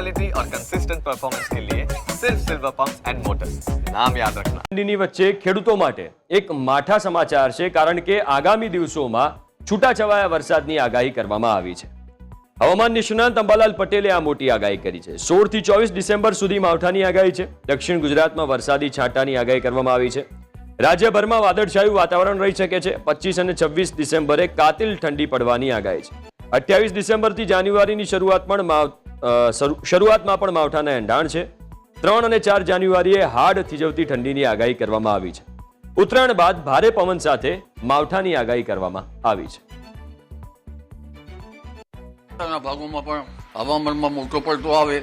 Quality और consistent performance के लिए सिर्फ सिल्वर पंप एंड मोटर्स नाम याद रखना ઠંડીની વચ્ચે ખેડૂતો માટે એક માઠા સમાચાર છે કારણ કે આગામી દિવસોમાં છૂટાછવાયા વરસાદની આગાહી કરવામાં આવી છે હવામાન નિષ્ણાંત અંબાલાલ પટેલે આ મોટી આગાહી કરી છે સોળ થી ચોવીસ ડિસેમ્બર સુધી માવઠાની આગાહી છે દક્ષિણ ગુજરાતમાં વરસાદી છાંટાની આગાહી કરવામાં આવી છે રાજ્યભરમાં વાદળછાયું વાતાવરણ રહી શકે છે પચીસ અને છવ્વીસ ડિસેમ્બરે કાતિલ ઠંડી પડવાની આગાહી છે અઠ્યાવીસ ડિસેમ્બરથી જાન્યુઆરીની શરૂઆત પણ માવ અ, શરૂ- શરૂઆતમાં પણ માવઠાના એંધાણ છે. ત્રણ અને ચાર જાન્યુઆરીએ હાડ થીજવતી ઠંડીની આગાહી કરવામાં આવી છે. ઉત્તરાયણ બાદ ભારે પવન સાથે માવઠાની આગાહી કરવામાં આવી છે. ભાગોમાં પણ હવામાનમાં મોટો પડતો આવે,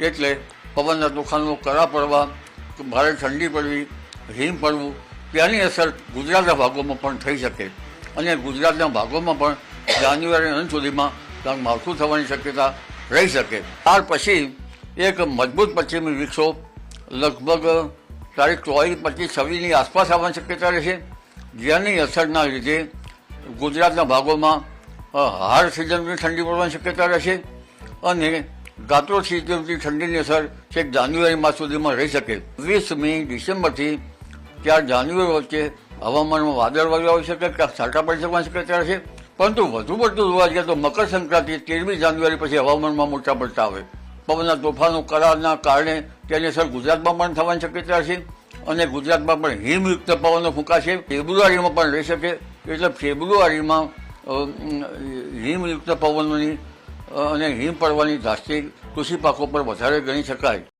એટલે પવનના તોફાનો કરા પડવા, ભારે ઠંડી પડવી, હિમ પડવું, ત્યાંની અસર ગુજરાતના ભાગોમાં પણ થઈ શકે. અને ગુજરાતના ભાગોમાં પણ જાન્યુઆરી અંત સુધીમાં ક્યાંક માવઠું થવાની શક્યતા રહી શકે. ત્યાર પછી એક મજબૂત પશ્ચિમી વિક્ષોભ લગભગ તારીખ ચોવીસ, પચીસ, છવ્વીસની આસપાસ આવવાની શક્યતા રહેશે, જેની અસરના લીધે ગુજરાતના ભાગોમાં હાર સિઝનની ઠંડી પડવાની શક્યતા રહેશે અને ગાત્રો સિઝનની ઠંડીની અસર છેક જાન્યુઆરી માસ સુધીમાં રહી શકે. વીસમી ડિસેમ્બરથી ત્યાર જાન્યુઆરી વચ્ચે હવામાનમાં વાદળ વાગ્યા હોઈ શકે, ક્યાંક છાંટા પડી શકવાની શક્યતા રહેશે પરંતુ વધુ પડતું જોવા જઈએ તો મકર સંક્રાંતિ તેરમી જાન્યુઆરી પછી હવામાનમાં મોટા પડતા આવે પવનના તોફાનો, કરારના કારણે તેની અસર ગુજરાતમાં પણ થવાની શક્યતા છે અને ગુજરાતમાં પણ હિમયુક્ત પવનો ફૂંકાશે. ફેબ્રુઆરીમાં પણ રહી શકે એટલે ફેબ્રુઆરીમાં હિમયુક્ત પવનોની અને હિમ પડવાની ધાસ્તી કૃષિ પાકો પર વધારે ગણી શકાય.